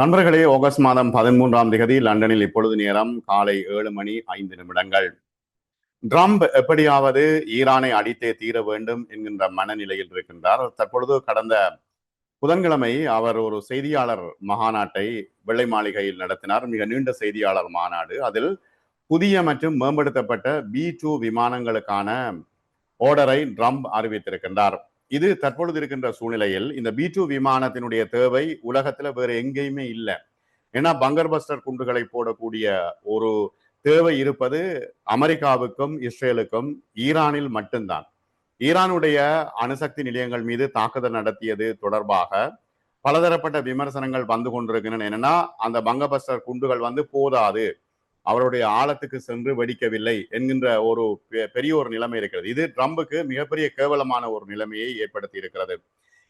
நண்பர்களே ஆகஸ்ட் மாதம் பதிமூன்றாம் திகதி லண்டனில் இப்பொழுது நேரம் காலை ஏழு மணி ஐந்து நிமிடங்கள். ட்ரம்ப் எப்படியாவது ஈரானை அடித்தே தீர வேண்டும் என்கின்ற மனநிலையில் இருக்கின்றார். தற்பொழுது கடந்த புதன்கிழமை அவர் ஒரு செய்தியாளர் மகாநாட்டை வெள்ளை மாளிகையில் நடத்தினார். மிக நீண்ட செய்தியாளர் மாநாடு. அதில் புதிய மற்றும் மேம்படுத்தப்பட்ட பி டூ விமானங்களுக்கான ஓர்டரை ட்ரம்ப் அறிவித்திருக்கின்றார். இது தற்பொழுது இருக்கின்ற சூழ்நிலையில் இந்த பி டூ விமானத்தினுடைய தேவை உலகத்துல வேற எங்கேயுமே இல்லை. ஏன்னா பங்கர் பஸ்டர் குண்டுகளை போடக்கூடிய ஒரு தேவை இருப்பது அமெரிக்காவுக்கும் இஸ்ரேலுக்கும் ஈரானில் மட்டும்தான். ஈரானுடைய அணுசக்தி நிலையங்கள் மீது தாக்குதல் நடத்தியது தொடர்பாக பலதரப்பட்ட விமர்சனங்கள் வந்து கொண்டிருக்கின்றன. என்னன்னா அந்த பங்கபஸ்டர் குண்டுகள் வந்து போதாது. அவருடைய ஆழத்துக்கு சென்று வெடிக்கவில்லை என்கின்ற ஒரு பெரிய ஒரு நிலைமை இருக்கிறது. இது ட்ரம்புக்கு மிகப்பெரிய கேவலமான ஒரு நிலைமையை ஏற்படுத்தி இருக்கிறது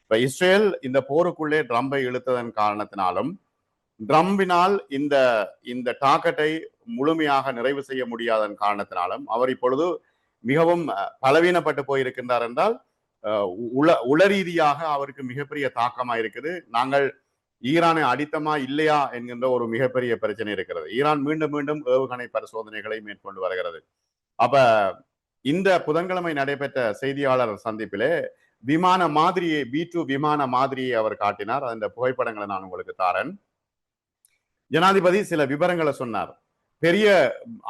இப்ப இஸ்ரேல் இந்த போருக்குள்ளே ட்ரம்பை இழுத்ததன் காரணத்தினாலும் ட்ரம்பினால் இந்த இந்த டாக்கெட்டை முழுமையாக நிறைவு செய்ய முடியாதன் காரணத்தினாலும் அவர் இப்பொழுது மிகவும் பலவீனப்பட்டு போயிருக்கின்றார் என்றால் உள உளரீதியாக அவருக்கு மிகப்பெரிய தாக்கமாக இருக்குது நாங்கள் ஈரானை அடித்தமா இல்லையா என்கின்ற ஒரு மிகப்பெரிய பிரச்சனை இருக்கிறது. ஈரான் மீண்டும் மீண்டும் ஏவுகணை பரிசோதனைகளை மேற்கொண்டு வருகிறது. அப்ப இந்த புதன்கிழமை நடைபெற்ற செய்தியாளர் சந்திப்பிலே விமான மாதிரியை பி டூ விமான மாதிரியை அவர் காட்டினார். அந்த புகைப்படங்களை நான் உங்களுக்கு தாரேன். ஜனாதிபதி சில விவரங்களை சொன்னார். பெரிய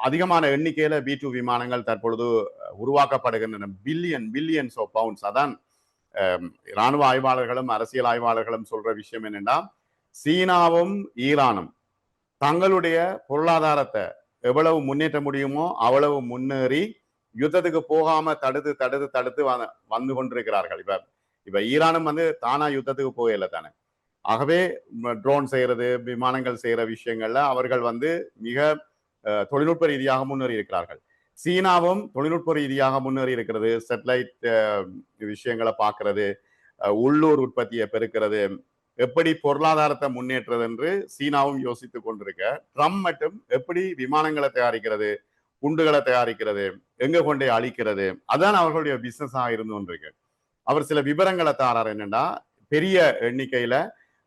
அதிகமான எண்ணிக்கையில பி டூ விமானங்கள் தற்பொழுது உருவாக்கப்படுகின்றன. பில்லியன் பில்லியன்ஸ் ஆஃப் பவுண்ட்ஸ் அதான் இராணுவ ஆய்வாளர்களும் அரசியல் ஆய்வாளர்களும் சொல்ற விஷயம் என்னென்னா சீனாவும் ஈரானும் தங்களுடைய பொருளாதாரத்தை எவ்வளவு முன்னேற்ற முடியுமோ அவ்வளவு முன்னேறி யுத்தத்துக்கு போகாம தடுத்து தடுத்து தடுத்து வந்து கொண்டிருக்கிறார்கள். இப்ப இப்ப ஈரானும் வந்து தானா யுத்தத்துக்கு போகல தானே. ஆகவே ட்ரோன் செய்யறது விமானங்கள் செய்யற விஷயங்கள்ல அவர்கள் வந்து மிக தொழில்நுட்ப ரீதியாக முன்னேறி இருக்கிறார்கள். சீனாவும் தொழில்நுட்ப ரீதியாக முன்னேறி இருக்கிறது. சேட்டலைட் விஷயங்களை பார்க்கறது. உள்ளூர் உற்பத்தியை பெருக்கிறது. எப்படி பொருளாதாரத்தை முன்னேற்றது என்று சீனாவும் யோசித்துக் கொண்டிருக்க ட்ரம்ப் மட்டும் எப்படி விமானங்களை தயாரிக்கிறது குண்டுகளை தயாரிக்கிறது எங்க கொண்டே அழிக்கிறது அதான் அவர்களுடைய பிசினஸாக இருந்து கொண்டிருக்கு. அவர் சில விவரங்களை தாரார் என்னன்னா பெரிய எண்ணிக்கையில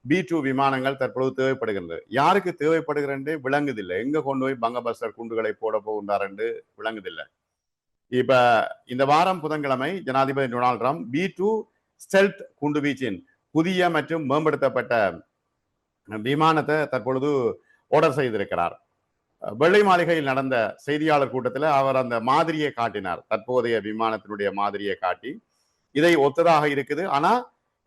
பி டூ விமானங்கள் தற்பொழுது தேவைப்படுகிறது. யாருக்கு தேவைப்படுகிறது விளங்குதில்லை. எங்க கொண்டு போய் பங்கபஸ்டர் குண்டுகளை போட போகின்றார் என்று விளங்குதில்லை. இப்ப இந்த வாரம் புதன்கிழமை ஜனாதிபதி Donald Trump B two stealth குண்டு வீச்சின் புதிய மற்றும் மேம்படுத்தப்பட்ட விமானத்தை தற்பொழுது ஆர்டர் செய்திருக்கிறார். வெள்ளை மாளிகையில் நடந்த செய்தியாளர் கூட்டத்தில் அவர் அந்த மாதிரியை காட்டினார். தற்போதைய விமானத்தினுடைய மாதிரியை காட்டி இதை ஒத்ததாக இருக்குது. ஆனா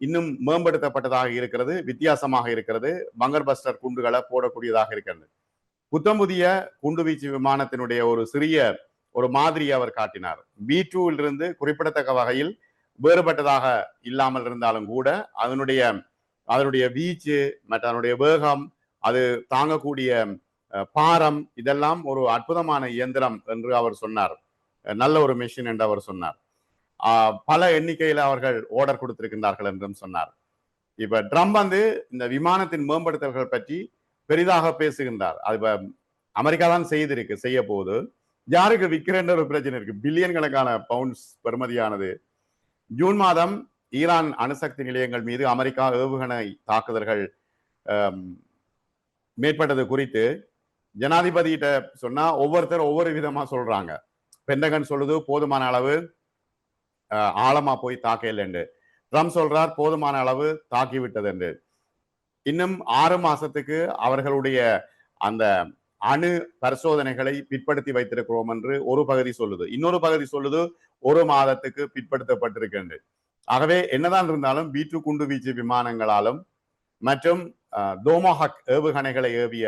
இன்னும் மேம்படுத்தப்பட்டதாக இருக்கிறது வித்தியாசமாக இருக்கிறது பங்கர் பஸ்டர் குண்டுகளை போடக்கூடியதாக இருக்கிறது. புத்தம் புதிய குண்டுவீச்சு விமானத்தினுடைய ஒரு சிறிய ஒரு மாதிரியை அவர் காட்டினார். பி டூவிலிருந்து குறிப்பிடத்தக்க வகையில் வேறுபட்டதாக இல்லாமல் இருந்தாலும் கூட அதனுடைய அதனுடைய வீச்சு மற்ற அதனுடைய வேகம் அது தாங்கக்கூடிய பாரம் இதெல்லாம் ஒரு அற்புதமான இயந்திரம் என்று அவர் சொன்னார். நல்ல ஒரு மிஷின் என்று அவர் சொன்னார். பல எண்ணிக்கையில் அவர்கள் ஓர்டர் கொடுத்திருக்கின்றார்கள் என்றும் சொன்னார். இப்ப ட்ரம்ப் வந்து இந்த விமானத்தின் மேம்படுத்தல்கள் பற்றி பெரிதாக பேசுகின்றார். அது அமெரிக்கா தான் செய்திருக்கு செய்ய போகுது யாருக்கு விற்கிறன்ற ஒரு பிரச்சனை இருக்கு. பில்லியன் கணக்கான பவுண்ட்ஸ் பெறுமதியானது. ஜூன் மாதம் ஈரான் அணுசக்தி நிலையங்கள் மீது அமெரிக்கா ஏவுகணை தாக்குதல்கள் மேற்பட்டது குறித்து ஜனாதிபதியிட்ட சொன்னா ஒவ்வொருத்தர் ஒவ்வொரு விதமா சொல்றாங்க. பெண்டகன் சொல்லுது போதுமான அளவு ஆழமா போய் தாக்கல என்று. ட்ரம்ப் சொல்றார் போதுமான அளவு தாக்கி விட்டது என்று. இன்னும் ஆறு மாசத்துக்கு அவர்களுடைய அந்த அணு பரிசோதனைகளை பிற்படுத்தி வைத்திருக்கிறோம் என்று ஒரு பகுதி சொல்லுது. இன்னொரு பகுதி சொல்லுது ஒரு மாதத்துக்கு பிற்படுத்தப்பட்டிருக்கின்றது. ஆகவே என்னதான் இருந்தாலும் பி குண்டு வீச்சு விமானங்களாலும் மற்றும் தோமோஹக் ஏவுகணைகளை ஏவிய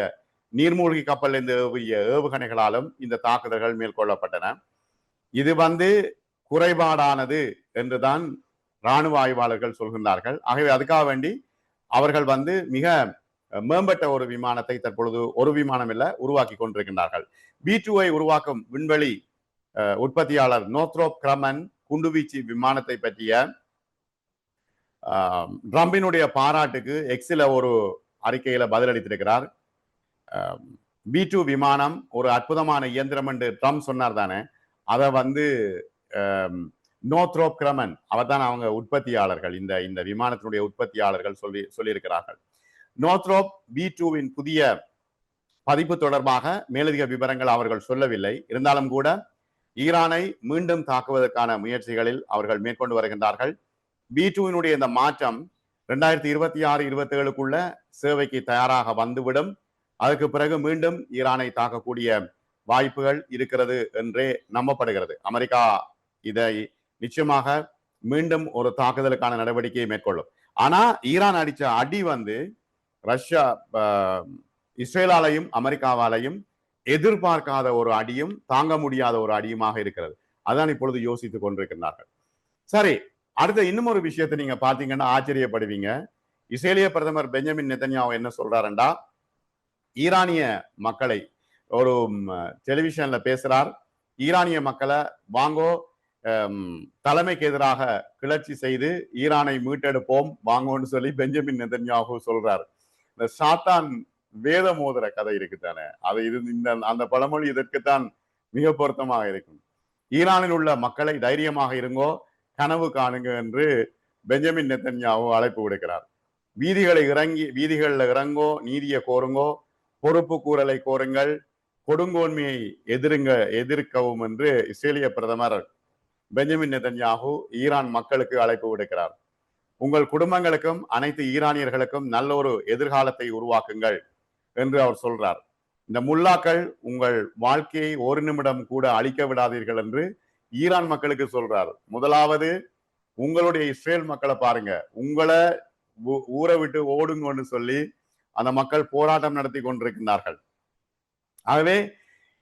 நீர்மூழ்கி கப்பல் இருந்து ஏவிய ஏவுகணைகளாலும் இந்த தாக்குதல்கள் மேற்கொள்ளப்பட்டன. இது வந்து குறைபாடானது என்றுதான் இராணுவ ஆய்வாளர்கள் சொல்கின்றார்கள். ஆகவே அதுக்காக வேண்டி அவர்கள் வந்து மிக மேம்பட்ட ஒரு விமானத்தை தற்பொழுது ஒரு விமானம் இல்லை உருவாக்கி கொண்டிருக்கின்றார்கள். பி டூவை உருவாக்கும் விண்வெளி உற்பத்தியாளர் நோத்ரோப் கிரமன் குண்டுவீச்சு விமானத்தை பற்றிய ட்ரம்பினுடைய பாராட்டுக்கு எக்ஸில் ஒரு அறிக்கையில் பதிலளித்திருக்கிறார். பி டூ விமானம் ஒரு அற்புதமான இயந்திரம் என்று ட்ரம்ப் சொன்னார் தானே. அதை வந்து நோத்ரோப் கிரமன் அவர் தான் அவங்க உற்பத்தியாளர்கள் இந்த இந்த விமானத்தினுடைய உற்பத்தியாளர்கள் சொல்லி சொல்லியிருக்கிறார்கள். நோத்ரோப் பி டூவின் புதிய பதிப்பு தொடர்பாக மேலதிக விவரங்கள் அவர்கள் சொல்லவில்லை. இருந்தாலும் கூட ஈரானை மீண்டும் தாக்குவதற்கான முயற்சிகளில் அவர்கள் மேற்கொண்டு வருகின்றார்கள். பி டூவினுடைய இந்த மாற்றம் ரெண்டாயிரத்தி இருபத்தி ஆறு இருபத்தி ஏழுக்குள்ள சேவைக்கு தயாராக வந்துவிடும். அதற்கு பிறகு மீண்டும் ஈரானை தாக்கக்கூடிய வாய்ப்புகள் இருக்கிறது என்றே நம்பப்படுகிறது. அமெரிக்கா இதை நிச்சயமாக மீண்டும் ஒரு தாக்குதலுக்கான நடவடிக்கையை மேற்கொள்ளும். ஆனா ஈரான் அடிச்ச அடி வந்து ரஷ்யா இஸ்ரேலாலையும் அமெரிக்காவாலையும் எதிர்பார்க்காத ஒரு அடியும் தாங்க முடியாத ஒரு அடியுமாக இருக்கிறது. அதான் இப்பொழுது யோசித்துக் கொண்டிருக்கிறார்கள் சரி அடுத்த இன்னும் ஒரு விஷயத்தை நீங்க பாத்தீங்கன்னா ஆச்சரியப்படுவீங்க. இஸ்ரேலிய பிரதமர் பெஞ்சமின் நெத்தன்யாவு என்ன சொல்றாருண்டா? ஈரானிய மக்களை ஒரு டெலிவிஷன்ல பேசுறார். ஈரானிய மக்களை வாங்கோ தலைமைக்கு எதிராக கிளர்ச்சி செய்து ஈரானை மீட்டெடுப்போம் வாங்கோன்னு சொல்லி பெஞ்சமின் நெதன்யாகு சொல்றாரு. இந்த சாத்தான் வேத மோதிர கதை இருக்குதானே? அது இது இந்த அந்த பழமொழி இதற்குத்தான் மிக பொருத்தமாக இருக்கும். ஈரானில் உள்ள மக்களை தைரியமாக இருங்கோ கனவு காணுங்க என்று பெஞ்சமின் நெத்தன்யாவு அழைப்பு விடுக்கிறார். வீதிகளை இறங்கி வீதிகளில் இறங்கோ நீதியை கோருங்கோ பொறுப்பு கூறலை கோருங்கள் கொடுங்கோன்மையை எதிருங்க எதிர்க்கவும் என்று இஸ்ரேலிய பிரதமர் பெஞ்சமின் நெதன்யாகு ஈரான் மக்களுக்கு அழைப்பு விடுக்கிறார். உங்கள் குடும்பங்களுக்கும் அனைத்து ஈரானியர்களுக்கும் நல்ல ஒரு எதிர்காலத்தை உருவாக்குங்கள். என்று அவர் சொல்றார். இந்த முல்லாக்கள் உங்கள் வாழ்க்கையை ஒரு நிமிடம் கூட அழிக்க விடாதீர்கள் என்று ஈரான் மக்களுக்கு சொல்றார். முதலாவது உங்களுடைய இஸ்ரேல் மக்களை பாருங்க. உங்களை ஊ- ஊரை விட்டு ஓடுங்கன்னு சொல்லி அந்த மக்கள் போராட்டம் நடத்தி கொண்டிருக்கின்றார்கள். ஆகவே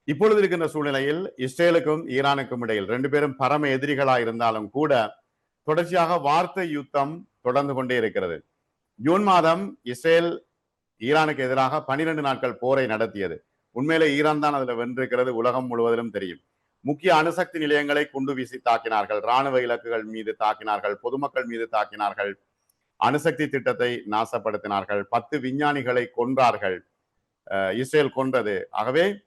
இப்பொழுது இருக்கின்ற சூழ்நிலையில் இஸ்ரேலுக்கும் ஈரானுக்கும் இடையில் ரெண்டு பேரும் பரம எதிரிகளா இருந்தாலும் கூட தொடர்ச்சியாக வார்த்தை யுத்தம் தொடர்ந்து கொண்டே இருக்கிறது. ஜூன் மாதம் இஸ்ரேல் ஈரானுக்கு எதிராக பனிரெண்டு நாட்கள் போரை நடத்தியது. உண்மையிலே ஈரான் தான் அதுல வென்றிருக்கிறது உலகம் முழுவதிலும் தெரியும். முக்கிய அணுசக்தி நிலையங்களை குண்டு வீசி தாக்கினார்கள் ராணுவ இலக்குகள் மீது தாக்கினார்கள் பொதுமக்கள் மீது தாக்கினார்கள் அணுசக்தி திட்டத்தை நாசப்படுத்தினார்கள் பத்து விஞ்ஞானிகளை கொன்றார்கள் இஸ்ரேல் கொன்றது. ஆகவே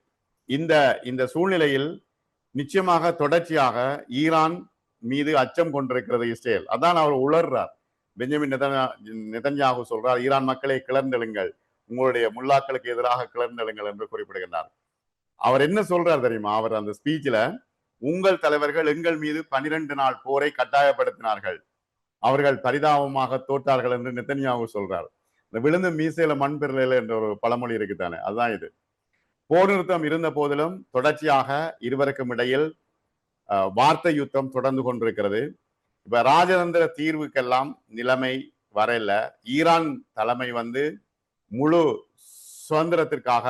இந்த இந்த சூழ்நிலையில் நிச்சயமாக தொடர்ச்சியாக ஈரான் மீது அச்சம் கொண்டிருக்கிறது இஸ்ரேல். அதான் அவர் உளர்றார். பெஞ்சமின் நெதன்யா- நெதன்யாகு சொல்றார் ஈரான் மக்களை கிளர்ந்தெழுங்கள். உங்களுடைய முல்லாக்களுக்கு எதிராக கிளர்ந்தெழுங்கள் என்று குறிப்பிடுகின்றார். அவர் என்ன சொல்றார் தெரியுமா? அவர் அந்த ஸ்பீச்ல உங்கள் தலைவர்கள் எங்கள் மீது பனிரெண்டு நாள் போரை கட்டாயப்படுத்தினார்கள். அவர்கள் பரிதாபமாக தோற்றார்கள் என்று நெத்தன்யாவு சொல்றார். இந்த விழுந்து மீசையில மண் பெறல என்ற ஒரு பழமொழி இருக்குதானே? அதுதான் இது. போர் நிறுத்தம் இருந்த போதிலும் தொடர்ச்சியாக இருவருக்கும் இடையில் அஹ், வார்த்தை யுத்தம் தொடர்ந்து கொண்டிருக்கிறது. இப்ப ராஜதந்திர தீர்வுக்கெல்லாம் நிலைமை வரையில ஈரான் தலைமை வந்து முழு சுதந்திரத்திற்காக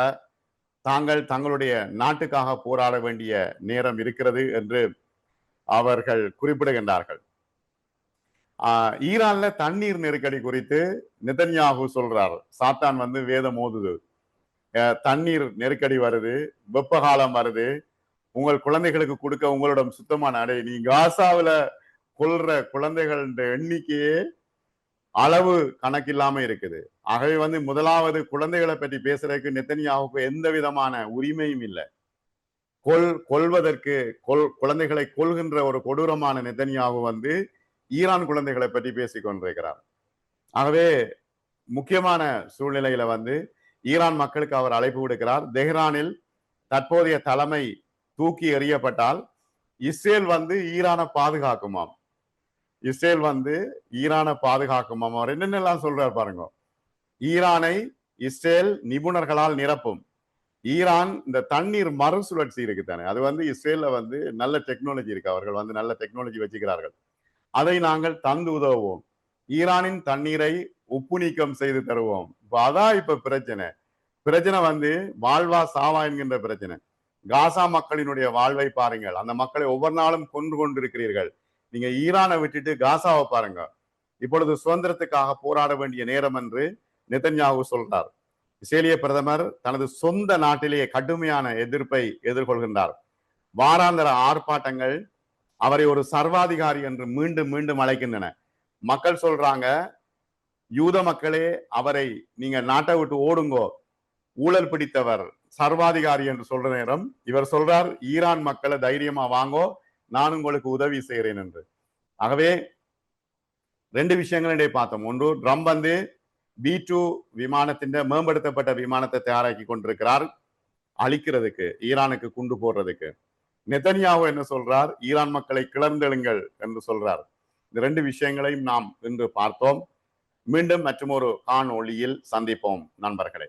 தாங்கள் தங்களுடைய நாட்டுக்காக போராட வேண்டிய நேரம் இருக்கிறது என்று அவர்கள் குறிப்பிடுகின்றார்கள். ஆஹ் ஈரான்ல தண்ணீர் நெருக்கடி குறித்து நிதன்யாகு சொல்றார். சாத்தான் வந்து வேதம் மோதுது அஹ் தண்ணீர் நெருக்கடி வருது வெப்ப காலம் வருது. உங்கள் குழந்தைகளுக்கு கொடுக்க உங்களிடம் சுத்தமான அடை நீ காசாவுல கொல்ற குழந்தைகள் எண்ணிக்கையே அளவு கணக்கில்லாம இருக்குது. ஆகவே வந்து முதலாவது குழந்தைகளை பற்றி பேசுறதுக்கு நெத்தனியாவுக்கு எந்த விதமான உரிமையும் இல்லை. கொல் கொல்வதற்கு கொல் குழந்தைகளை கொள்கின்ற ஒரு கொடூரமான நெத்தனியாவு வந்து ஈரான் குழந்தைகளை பற்றி பேசிக் கொண்டிருக்கிறார். ஆகவே முக்கியமான சூழ்நிலையில வந்து ஈரான் மக்களுக்கு அவர் அழைப்பு விடுக்கிறார். தெஹ்ரானில் தற்போதைய தலைமை தூக்கி எறியப்பட்டால் இஸ்ரேல் வந்து ஈரானை பாதுகாக்குமாம். இஸ்ரேல் வந்து ஈரானை பாதுகாக்குமாம். அவர் என்னென்னலாம் சொல்றார் பாருங்க. ஈரானை இஸ்ரேல் நிபுணர்களால் நிரப்பும். ஈரான் இந்த தண்ணீர் மறுசுழற்சி இருக்கு தானே அது வந்து இஸ்ரேல வந்து நல்ல டெக்னாலஜி இருக்கு. அவர்கள் வந்து நல்ல டெக்னாலஜி வச்சுக்கிறார்கள். அதை நாங்கள் தந்து உதவுவோம். ஈரானின் தண்ணீரை உப்பு நீக்கம் செய்து தருவோம். இப்போ அதான் இப்ப பிரச்சனை. பிரச்சனை வந்து வாழ்வா சாவா என்கின்ற பிரச்சனை. காசா மக்களினுடைய வாழ்வை பாருங்கள். அந்த மக்களை ஒவ்வொரு நாளும் கொன்று கொண்டிருக்கிறீர்கள். நீங்க ஈரானை விட்டுட்டு காசாவை பாருங்க. இப்பொழுது சுதந்திரத்துக்காக போராட வேண்டிய நேரம் என்று நிதன்யாவு சொல்றார். இஸ்ரேலிய பிரதமர் தனது சொந்த நாட்டிலேயே கடுமையான எதிர்ப்பை எதிர்கொள்கின்றார். வாராந்தர ஆர்ப்பாட்டங்கள் அவரை ஒரு சர்வாதிகாரி என்று மீண்டும் மீண்டும் அழைக்கின்றன. மக்கள் சொல்றாங்க யூத மக்களே அவரை நீங்க நாட்டை விட்டு ஓடுங்கோ ஊழல் பிடித்தவர் சர்வாதிகாரி என்று சொல்ற நேரம் இவர் சொல்றார் ஈரான் மக்களை தைரியமா வாங்கோ நான் உங்களுக்கு உதவி செய்கிறேன் என்று. ஆகவே ரெண்டு விஷயங்களிடையே பார்த்தோம். ஒன்று ட்ரம்ப் வந்து பி டூ விமானத்தின் மேம்படுத்தப்பட்ட விமானத்தை தயாராக்கி கொண்டிருக்கிறார். அழிக்கிறதுக்கு ஈரானுக்கு குண்டு போடுறதுக்கு. நெத்தனியாவோ என்ன சொல்றார்? ஈரான் மக்களை கிளர்ந்தெழுங்கள் என்று சொல்றார். இந்த ரெண்டு விஷயங்களையும் நாம் இன்று பார்த்தோம். மீண்டும் மற்றும் ஒரு காணொளியில் சந்திப்போம். நண்பர்களே.